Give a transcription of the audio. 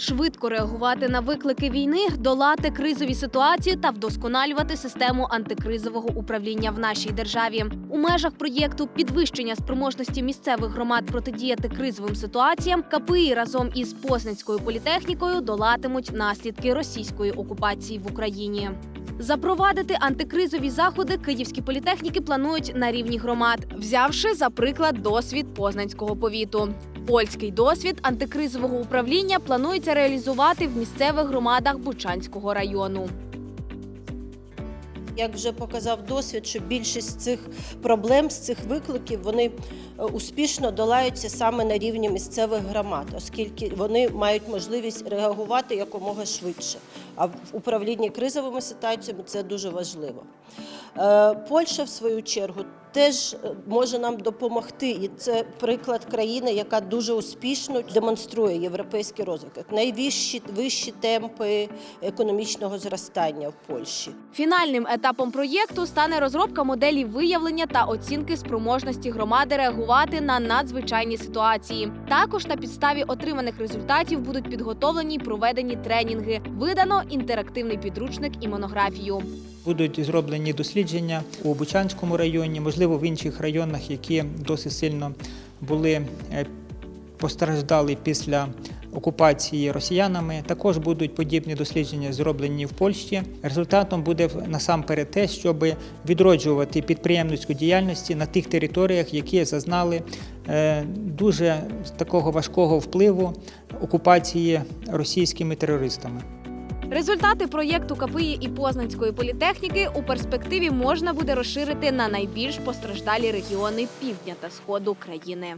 швидко реагувати на виклики війни, долати кризові ситуації та вдосконалювати систему антикризового управління в нашій державі. У межах проєкту підвищення спроможності місцевих громад протидіяти кризовим ситуаціям КПІ разом із Познанською політехнікою долатимуть наслідки російської окупації в Україні. Запровадити антикризові заходи київські політехніки планують на рівні громад, взявши за приклад досвід Познанського повіту. Польський досвід антикризового управління планується реалізувати в місцевих громадах Бучанського району. Як вже показав досвід, що більшість цих проблем, з цих викликів, вони е, успішно долаються саме на рівні місцевих громад, оскільки вони мають можливість реагувати якомога швидше. А в управлінні кризовими ситуаціями це дуже важливо. Е, Польща, в свою чергу, теж е, може нам допомогти, і це приклад країни, яка дуже успішно демонструє європейський розвиток. Найвищі вищі темпи економічного зростання в Польщі. Фінальним етапом проєкту стане розробка моделі виявлення та оцінки спроможності громади реагувати на надзвичайні ситуації. Також на підставі отриманих результатів будуть підготовлені й проведені тренінги. Видано інтерактивний підручник і монографію. Будуть зроблені дослідження у Бучанському районі, можливо, в інших районах, які досить сильно були е, постраждали після окупації росіянами. Також будуть подібні дослідження зроблені в Польщі. Результатом буде насамперед те, щоб відроджувати підприємницьку діяльність на тих територіях, які зазнали е, дуже такого важкого впливу окупації російськими терористами. Результати проєкту КПІ і Познанської політехніки у перспективі можна буде розширити на найбільш постраждалі регіони півдня та сходу країни.